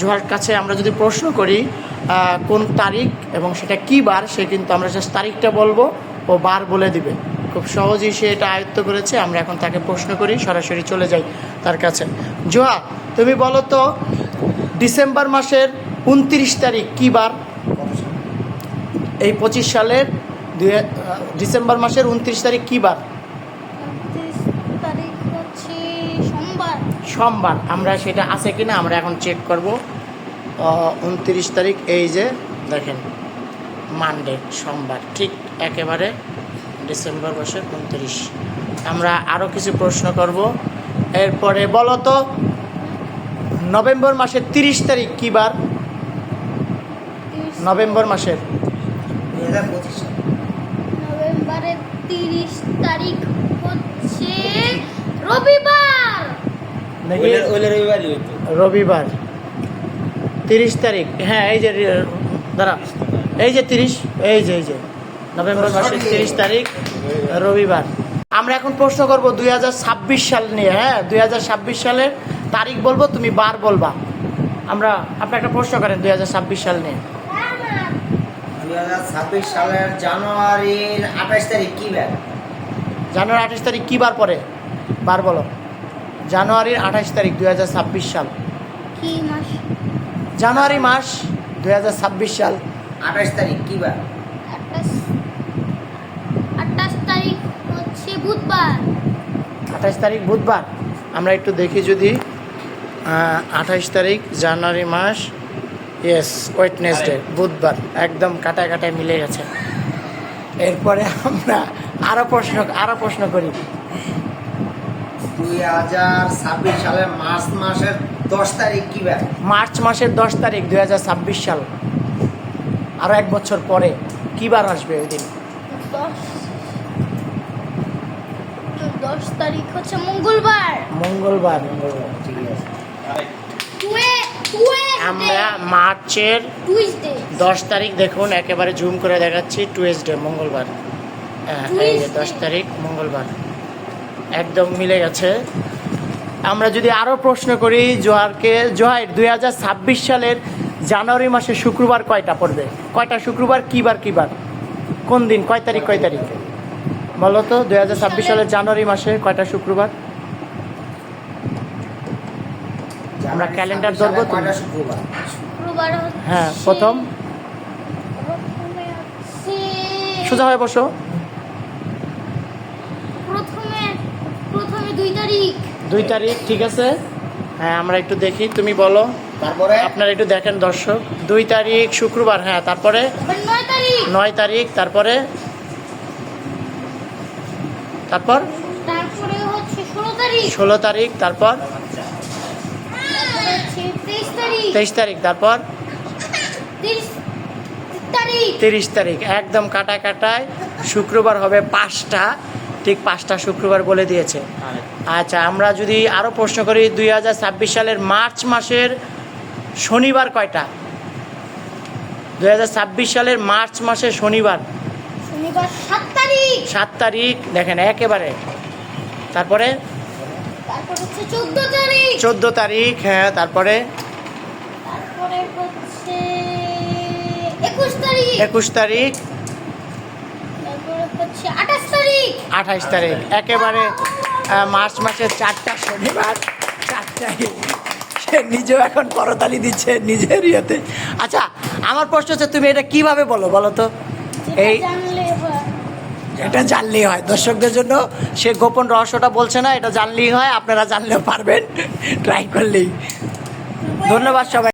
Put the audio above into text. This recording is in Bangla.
জোহার কাছে আমরা যদি প্রশ্ন করি কোন তারিখ এবং সেটা কি বার, সে কিন্তু আমরা জাস্ট তারিখটা বলব ও বার বলে দিবে। খুব সহজেই সে এটা আয়ত্ত করেছে, আমরা এখন তাকে প্রশ্ন করি, সরাসরি চলে যাই তার কাছে। জোহা, তুমি বলো তো, ডিসেম্বর মাসের উনত্রিশ তারিখ কি বার? এই পঁচিশ সালের ডিসেম্বর মাসের উনত্রিশ তারিখ কী বার? তারিখ হচ্ছে সোমবার। আমরা সেটা আছে কি না আমরা এখন চেক করব। উনত্রিশ তারিখ এই যে দেখেন মানডে সোমবার ঠিক একেবারে ডিসেম্বর মাসের উনত্রিশ। আমরা আরও কিছু প্রশ্ন করব। এরপরে বলো তো নভেম্বর মাসের তিরিশ তারিখ কী বার? নভেম্বর মাসের। নভেম্বরের তিরিশ তারিখ হচ্ছে রবিবার। রবিবার তিরিশ তারিখ। হ্যাঁ এই যে দাঁড়া। এই যে তিরিশ এই যে এই যে নভেম্বর মাসের তিরিশ তারিখ রবিবার। আমরা এখন প্রশ্ন করব দু হাজার ছাব্বিশ সাল নিয়ে হ্যাঁ? দুই সালের তারিখ বলব তুমি বার বলবা। আমরা আপনি একটা প্রশ্ন করেন দুই হাজার ছাব্বিশ সাল নিয়ে। দুই সালের জানুয়ারির আঠাশ তারিখ কি বার? জানুয়ারি আঠাশ তারিখ কী বার পরে? বার বলো। জানুয়ারির আঠাশ তারিখ দু হাজার ছাব্বিশ সাল। কি মাস? জানুয়ারি মাস দু হাজার ছাব্বিশ সাল। আঠাশ তারিখ কি বার? আঠাশ তারিখ হচ্ছে বুধবার। আঠাশ তারিখ বুধবার। আমরা একটু দেখি যদি আঠাশ তারিখ জানুয়ারি মাস ইয়েস ওয়েটনেসডে বুধবার। একদম কাটায় কাটায় মিলে গেছে। এরপরে আমরা আরও প্রশ্ন আরও প্রশ্ন করি। দুই হাজার ছাব্বিশ সালের মার্চ মাসের দশ তারিখ কি বার মার্চ মাসের দশ তারিখ দুই সাল। আরও এক বছর পরে কী বার আসবে ওই দিন? দশ। দশ তারিখ হচ্ছে মঙ্গলবার। মঙ্গলবার মঙ্গলবার ঠিক আছে। আমরা মার্চের দশ তারিখ দেখুন একেবারে জুম করে দেখাচ্ছি টুয়েসডে মঙ্গলবার। হ্যাঁ দশ তারিখ মঙ্গলবার। একদম মিলে গেছে। আমরা যদি আরও প্রশ্ন করি জোহারকে জোহার দুই হাজার ছাব্বিশ সালের জানুয়ারি মাসে শুক্রবার কয়টা পড়বে? কয়টা শুক্রবার কী বার কী বার কোন দিন কয় তারিখ কয় তারিখ? বলো তো দুই হাজার ছাব্বিশ সালের জানুয়ারি মাসে কয়টা শুক্রবার? আমরা ক্যালেন্ডার ধরবো তো? শুক্রবার? শুক্রবার হ্যাঁ প্রথম। সোজা হয়ে বসো প্রথমে প্রথমে দুই তারিখ। দুই তারিখ ঠিক আছে? হ্যাঁ আমরা একটু দেখি। তুমি বলো। তারপরে? আপনারা একটু দেখেন দর্শক। দুই তারিখ শুক্রবার হ্যাঁ তারপরে? নয় তারিখ। তারপরে? তারপর? ষোলো তারিখ। তারপর? তেইশ তারিখ। তারপর? তিরিশ তারিখ। একদম কাটা কাটায়। শুক্রবার হবে পাঁচটা। ঠিক পাঁচটা শুক্রবার বলে দিয়েছে। আচ্ছা আমরা যদি আরও প্রশ্ন করি দুই হাজার ছাব্বিশ সালের মার্চ মাসের শনিবার কয়টা? দুই হাজার ছাব্বিশ সালের মার্চ মাসের শনিবার। সাত তারিখ। দেখেন একেবারে। তারপরে? চোদ্দ তারিখ। হ্যাঁ তারপরে? একুশ তারিখ একুশ তারিখ তারপরে হচ্ছে আঠাশ তারিখ। একেবারে মার্চ মাসের চারটা শনিবার। চারটায় সে নিজেও এখন করতালি দিচ্ছে নিজের ইয়েতে। আচ্ছা আমার প্রশ্ন হচ্ছে তুমি এটা কীভাবে বলো বলো তো? এই এটা জানলেই হয়। দর্শকদের জন্য সে গোপন রহস্যটা বলছে না এটা জানলেই হয় আপনারা জানলেও পারবেন। ট্রাই করলেই। ধন্যবাদ সবাই।